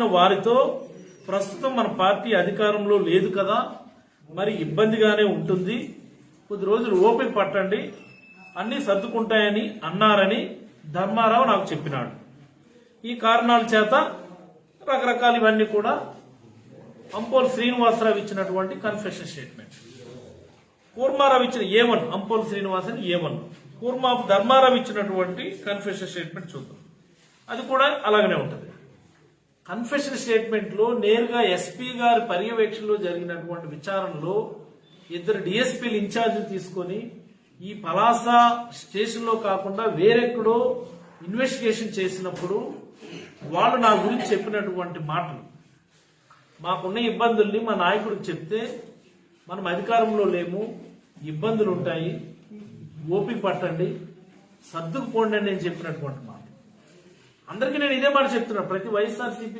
మాట్లాడిన వారితో ప్రస్తుతం మన పార్టీ అధికారంలో లేదు కదా మరి ఇబ్బందిగానే ఉంటుంది. కొద్ది రోజులు ఓపిక పట్టండి. అన్నీ సర్దుకుంటాయని అన్నారని ధర్మారావు నాకు చెప్పినాడు. ఈ కారణాల చేత రకరకాల ఇవన్నీ కూడా అంపోల్ శ్రీనివాసరావు ఇచ్చినటువంటి కన్ఫెషన్ స్టేట్మెంట్ కూర్మారావు ఇచ్చిన ఏమన్ అంపోల్ శ్రీనివాసన్ ఏమన్ కూర్మా ధర్మారావు ఇచ్చినటువంటి కన్ఫెషన్ స్టేట్మెంట్ చూద్దాం. అది కూడా అలాగనే ఉంటుంది. కన్ఫెషన్ స్టేట్మెంట్లో నేరుగా ఎస్పీ గారి పర్యవేక్షణలో జరిగినటువంటి విచారణలో ఇద్దరు డిఎస్పీలు ఇన్ఛార్జ్ తీసుకొని ఈ పలాస స్టేషన్లో కాకుండా వేరెక్కడో ఇన్వెస్టిగేషన్ చేసినప్పుడు వాళ్ళు నా గురించి చెప్పినటువంటి మాటలు. మాకున్న ఇబ్బందుల్ని మా నాయకుడికి చెప్తే మనం అధికారంలో లేము ఇబ్బందులు ఉంటాయి ఓపిక పట్టండి సర్దుకుపోండి అని నేను చెప్పినటువంటి మాట. అందరికీ నేను ఇదే మాట చెప్తున్నా. ప్రతి వైఎస్ఆర్సీపీ